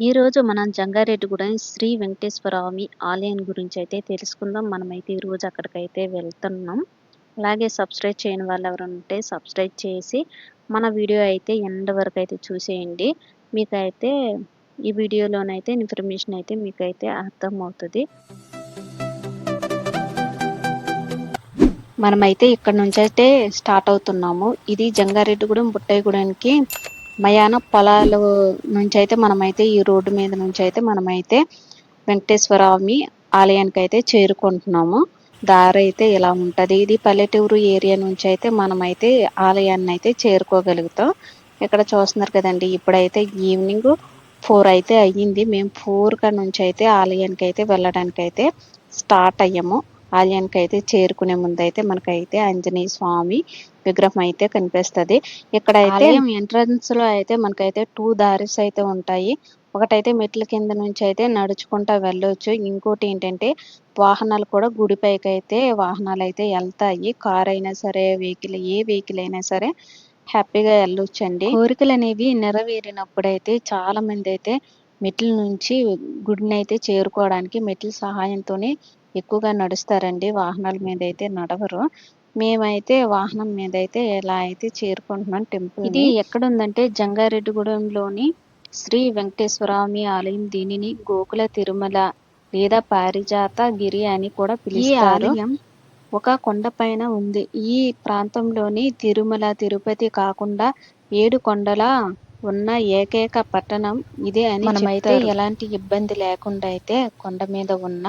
ఈరోజు మనం జంగారెడ్డిగూడెం శ్రీ వెంకటేశ్వరస్వామి ఆలయం గురించి అయితే తెలుసుకుందాం. మనమైతే ఈరోజు అక్కడికైతే వెళ్తున్నాం. అలాగే సబ్స్క్రైబ్ చేయని వాళ్ళు ఎవరు ఉంటే సబ్స్క్రైబ్ చేసి మన వీడియో అయితే ఎండ్ వరకు అయితే చూసేయండి. మీకైతే ఈ వీడియోలోనైతే ఇన్ఫర్మేషన్ అయితే మీకైతే అర్థమవుతుంది. మనమైతే ఇక్కడ నుంచి అయితే స్టార్ట్ అవుతున్నాము. ఇది జంగారెడ్డిగూడెం బుట్టయ్యగూడెంకి మయాన పొలాల నుంచి అయితే మనమైతే ఈ రోడ్డు మీద నుంచి అయితే మనమైతే వెంకటేశ్వరస్వామి ఆలయానికి అయితే చేరుకుంటున్నాము. దారి అయితే ఇలా ఉంటుంది. ఇది పల్లెటూరు ఏరియా నుంచి అయితే మనమైతే ఆలయాన్ని అయితే చేరుకోగలుగుతాం. ఇక్కడ చూస్తున్నారు కదండి ఇప్పుడైతే ఈవినింగ్ ఫోర్ అయితే అయ్యింది. మేము ఫోర్ నుంచి అయితే ఆలయానికి అయితే వెళ్ళడానికి అయితే స్టార్ట్ అయ్యాము. ఆలయానికి అయితే చేరుకునే ముందు అయితే మనకైతే ఆంజనేయ స్వామి విగ్రహం అయితే కనిపిస్తుంది. ఇక్కడ అయితే ఎంట్రన్స్లో అయితే మనకైతే టూ దారిస్ అయితే ఉంటాయి. ఒకటైతే మెట్ల కింద నుంచి అయితే నడుచుకుంటా వెళ్ళొచ్చు. ఇంకోటి ఏంటంటే వాహనాలు కూడా గుడిపైకి అయితే వాహనాలు అయితే వెళ్తాయి కార్ అయినా సరే వెహికల్ ఏ వెహికల్ అయినా సరే హ్యాపీగా వెళ్ళొచ్చండి కోరికలు అనేవి నెరవేరినప్పుడు అయితే చాలా మంది అయితే మెట్ల నుంచి గుడిని అయితే చేరుకోవడానికి మెట్ల సహాయంతోనే ఎక్కువగా నడుస్తారండి. వాహనాల మీద అయితే నడవరు. మేమైతే వాహనం మీద అయితే ఎలా అయితే చేరుకుంటున్నాం టెంపుల్ ఇది ఎక్కడ ఉందంటే జంగారెడ్డిగూడెంలోని శ్రీ వెంకటేశ్వరస్వామి ఆలయం దీనిని గోకుల తిరుమల లేదా పారిజాత గిరి అని కూడా పిలుస్తారు. ఒక కొండపైన ఉంది. ఈ ప్రాంతంలోని తిరుమల తిరుపతి కాకుండా ఏడు కొండల ఉన్న ఏకైక పట్టణం ఇదే అని మనమైతే ఎలాంటి ఇబ్బంది లేకుండా అయితే కొండ మీద ఉన్న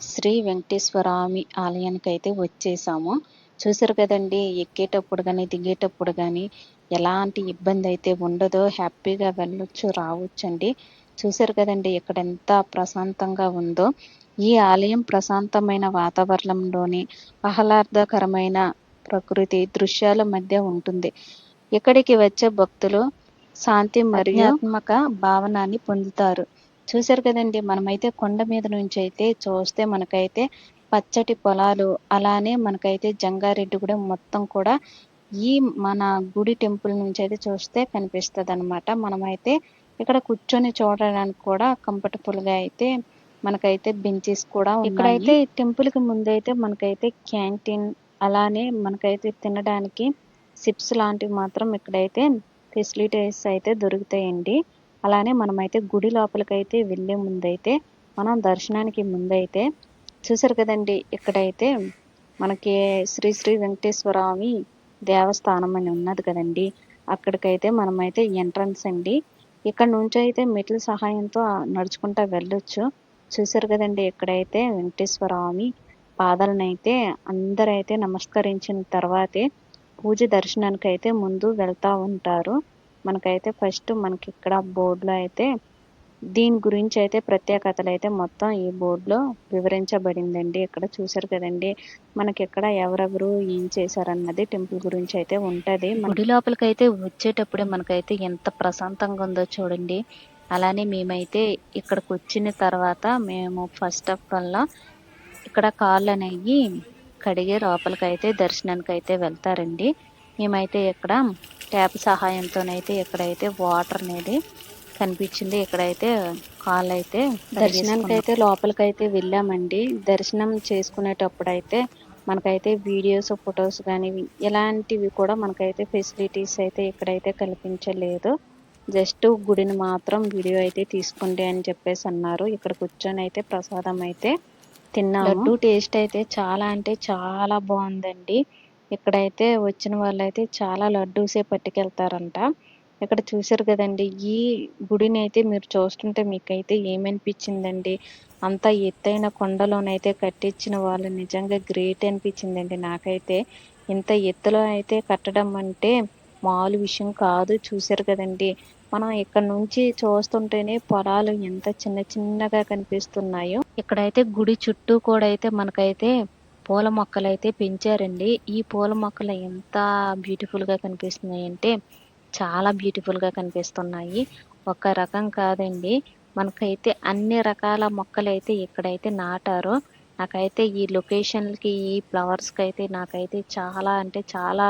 శ్రీ వెంకటేశ్వరస్వామి ఆలయానికి అయితే వచ్చేసాము. చూసారు కదండి ఎక్కేటప్పుడు కానీ దిగేటప్పుడు కానీ ఎలాంటి ఇబ్బంది అయితే ఉండదో హ్యాపీగా వెళ్ళొచ్చు రావచ్చు అండి చూసారు కదండి ఇక్కడ ఎంత ప్రశాంతంగా ఉందో. ఈ ఆలయం ప్రశాంతమైన వాతావరణంలోని ఆహ్లాదకరమైన ప్రకృతి దృశ్యాల మధ్య ఉంటుంది. ఇక్కడికి వచ్చే భక్తులు శాంతి మరియు ఆత్మక భావనాన్ని పొందుతారు. చూసారు కదండి మనమైతే కొండ మీద నుంచి అయితే చూస్తే మనకైతే పచ్చటి పొలాలు అలానే మనకైతే జంగారెడ్డి కూడా మొత్తం కూడా ఈ మన గుడి టెంపుల్ నుంచి అయితే చూస్తే కనిపిస్తుంది అనమాట మనమైతే ఇక్కడ కూర్చొని చూడడానికి కూడా కంఫర్టబుల్గా అయితే మనకైతే బెంచెస్ కూడా ఇక్కడైతే టెంపుల్కి ముందైతే మనకైతే క్యాంటీన్ అలానే మనకైతే తినడానికి సిప్స్ లాంటివి మాత్రం ఇక్కడైతే ఫెసిలిటీస్ అయితే దొరుకుతాయండి. అలానే మనమైతే గుడి లోపలికైతే వెళ్ళే ముందైతే మనం దర్శనానికి ముందైతే చూసారు కదండి ఇక్కడైతే మనకి శ్రీ శ్రీ వెంకటేశ్వరస్వామి దేవస్థానం అని ఉన్నది కదండి. అక్కడికైతే మనమైతే ఎంట్రన్స్ అండి. ఇక్కడ నుంచి అయితే మెట్ల సహాయంతో నడుచుకుంటా వెళ్ళొచ్చు. చూసారు కదండి ఇక్కడైతే వెంకటేశ్వరస్వామి పాదాలనైతే అందరైతే నమస్కరించిన తర్వాతే పూజ దర్శనానికి అయితే ముందు వెళ్తూ ఉంటారు. మనకైతే ఫస్ట్ మనకి ఇక్కడ బోర్డులో అయితే దీని గురించి అయితే ప్రత్యేకతలు అయితే మొత్తం ఈ బోర్డులో వివరించబడిందండి. ఇక్కడ చూసారు కదండి మనకి ఇక్కడ ఎవరెవరు ఏం చేశారన్నది టెంపుల్ గురించి అయితే ఉంటది. గుడి లోపలికి అయితే వచ్చేటప్పుడే మనకైతే ఎంత ప్రశాంతంగా ఉందో చూడండి. అలానే మేమైతే ఇక్కడికి వచ్చిన తర్వాత మేము ఫస్ట్ ఆఫ్ ఆల్ ఇక్కడ కాళ్ళు అనేవి కడిగి లోపలికి అయితే దర్శనానికి అయితే వెళ్తారండి. మేమైతే ఇక్కడ ట్యాప్ సహాయంతోనైతే ఇక్కడైతే వాటర్ అనేది కనిపించింది. ఇక్కడైతే కాల్ అయితే దర్శనానికి అయితే లోపలికైతే వెళ్ళామండి. దర్శనం చేసుకునేటప్పుడు అయితే మనకైతే వీడియోస్ ఫొటోస్ కానీ ఇలాంటివి కూడా మనకైతే ఫెసిలిటీస్ అయితే ఇక్కడైతే కల్పించలేదు. జస్ట్ గుడిని మాత్రం వీడియో అయితే తీసుకోండి అని చెప్పేసి అన్నారు. ఇక్కడ కూర్చొని అయితే ప్రసాదం అయితే తిన్నాము. లడ్డు టేస్ట్ అయితే చాలా అంటే చాలా బాగుందండి. ఇక్కడైతే వచ్చిన వాళ్ళైతే చాలా లడ్డూసే పట్టుకెళ్తారంట. ఇక్కడ చూసారు కదండి ఈ గుడిని అయితే మీరు చూస్తుంటే మీకైతే ఏమనిపించిందండి? అంత ఎత్తైన కొండలోనైతే కట్టించిన వాళ్ళు నిజంగా గ్రేట్ అనిపించిందండి నాకైతే. ఇంత ఎత్తులో అయితే కట్టడం అంటే మామూలు విషయం కాదు చూసారు కదండి. మనం ఇక్కడ నుంచి చూస్తుంటేనే పొలాలు ఎంత చిన్న చిన్నగా కనిపిస్తున్నాయో. ఇక్కడైతే గుడి చుట్టూ కూడా అయితే మనకైతే పూల మొక్కలు అయితే పెంచారండి. ఈ పూల మొక్కలు ఎంత బ్యూటిఫుల్గా కనిపిస్తున్నాయి అంటే చాలా బ్యూటిఫుల్గా కనిపిస్తున్నాయి. ఒక రకం కాదండి. మనకైతే అన్ని రకాల మొక్కలు అయితే ఇక్కడైతే నాటారు. నాకైతే ఈ లొకేషన్కి ఈ ఫ్లవర్స్కి అయితే నాకైతే చాలా అంటే చాలా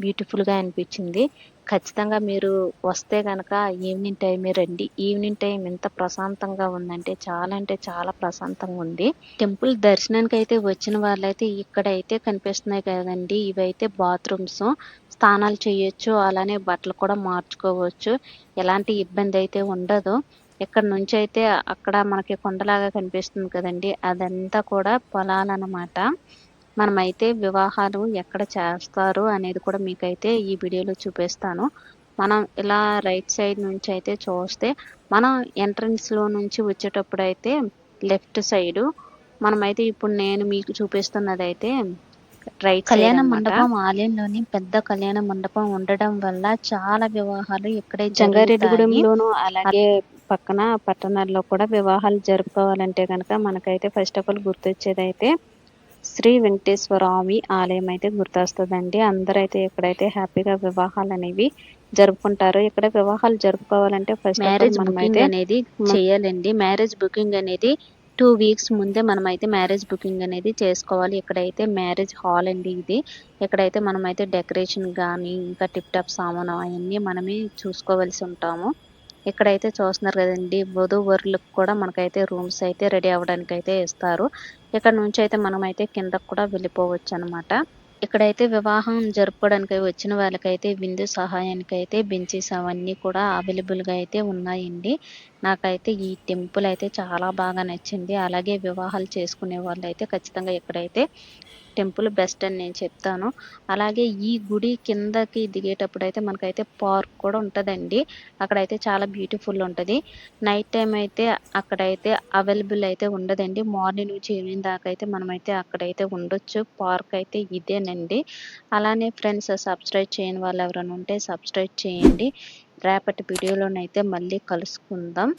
బ్యూటిఫుల్గా అనిపించింది. ఖచ్చితంగా మీరు వస్తే కనుక ఈవినింగ్ టైమే రండి. ఈవినింగ్ టైం ఎంత ప్రశాంతంగా ఉందంటే చాలా అంటే చాలా ప్రశాంతంగా ఉంది. టెంపుల్ దర్శనానికి అయితే వచ్చిన వాళ్ళైతే ఇక్కడ అయితే కనిపిస్తున్నాయి కదండి. ఇవైతే బాత్రూమ్స్ స్నానాలు చేయొచ్చు. అలానే బట్టలు కూడా మార్చుకోవచ్చు. ఎలాంటి ఇబ్బంది అయితే ఉండదు. ఇక్కడ నుంచి అయితే అక్కడ మనకి కొండలాగా కనిపిస్తుంది కదండి. అదంతా కూడా పొలాలన్నమాట. మనమైతే వివాహాలు ఎక్కడ చేస్తారు అనేది కూడా మీకైతే ఈ వీడియోలో చూపిస్తాను. మనం ఇలా రైట్ సైడ్ నుంచి అయితే చూస్తే మనం ఎంట్రన్స్లో నుంచి వచ్చేటప్పుడు అయితే లెఫ్ట్ సైడు మనమైతే ఇప్పుడు నేను మీకు చూపిస్తున్నది అయితే రైట్ కళ్యాణ మండపం ఆలయంలోని పెద్ద కళ్యాణ మండపం ఉండడం వల్ల చాలా వివాహాలు ఇక్కడే జంగారెడ్డిగూడెంలోను అలాగే పక్కన పట్టణాల్లో కూడా వివాహాలు జరుపుకోవాలంటే కనుక మనకైతే ఫస్ట్ ఆఫ్ ఆల్ గుర్తొచ్చేది అయితే శ్రీ వెంకటేశ్వరామి ఆలయం అయితే గుర్తొస్తుందండి. అందరైతే ఇక్కడైతే హ్యాపీగా వివాహాలు అనేవి జరుపుకుంటారు ఇక్కడ వివాహాలు జరుపుకోవాలంటే ఫస్ట్ మ్యారేజ్ బుకింగ్ అనేది చేయాలండి. మ్యారేజ్ బుకింగ్ అనేది టూ వీక్స్ ముందే మనం అయితే మ్యారేజ్ బుకింగ్ అనేది చేసుకోవాలి. ఇక్కడైతే మ్యారేజ్ హాల్ అండి ఇది ఇక్కడైతే మనం అయితే డెకరేషన్ కానీ ఇంకా టిప్ టాప్ సామాను అవన్నీ మనమే చూసుకోవాల్సి ఉంటాము. ఇక్కడైతే చూస్తున్నారు కదండి వధూవరులకు కూడా మనకైతే రూమ్స్ అయితే రెడీ అవ్వడానికి అయితే ఇస్తారు. ఇక్కడ నుంచి అయితే మనం అయితే కిందకు కూడా వెళ్ళిపోవచ్చు అనమాట ఇక్కడైతే వివాహం జరుపుకోవడానికి వచ్చిన వాళ్ళకైతే విందు సహాయానికి అయితే బెంచెస్ అవన్నీ కూడా అవైలబుల్గా అయితే ఉన్నాయండి. నాకైతే ఈ టెంపుల్ అయితే చాలా బాగా నచ్చింది. అలాగే వివాహాలు చేసుకునే వాళ్ళు అయితే ఖచ్చితంగా ఇక్కడైతే టెంపుల్ బెస్ట్ అని నేను చెప్తాను. అలాగే ఈ గుడి కిందకి దిగేటప్పుడు అయితే మనకైతే పార్క్ కూడా ఉంటుందండి. అక్కడైతే చాలా బ్యూటిఫుల్ ఉంటుంది. నైట్ టైం అయితే అక్కడైతే అవైలబుల్ అయితే ఉండదండి. మార్నింగ్ నుంచి ఈవినింగ్ దాకా అయితే మనమైతే అక్కడైతే ఉండొచ్చు. పార్క్ అయితే ఇదేనండి. అలానే ఫ్రెండ్స్ సబ్స్క్రైబ్ చేయని వాళ్ళు ఎవరైనా ఉంటే సబ్స్క్రైబ్ చేయండి. రేపటి వీడియోలోనైతే మళ్ళీ కలుసుకుందాం.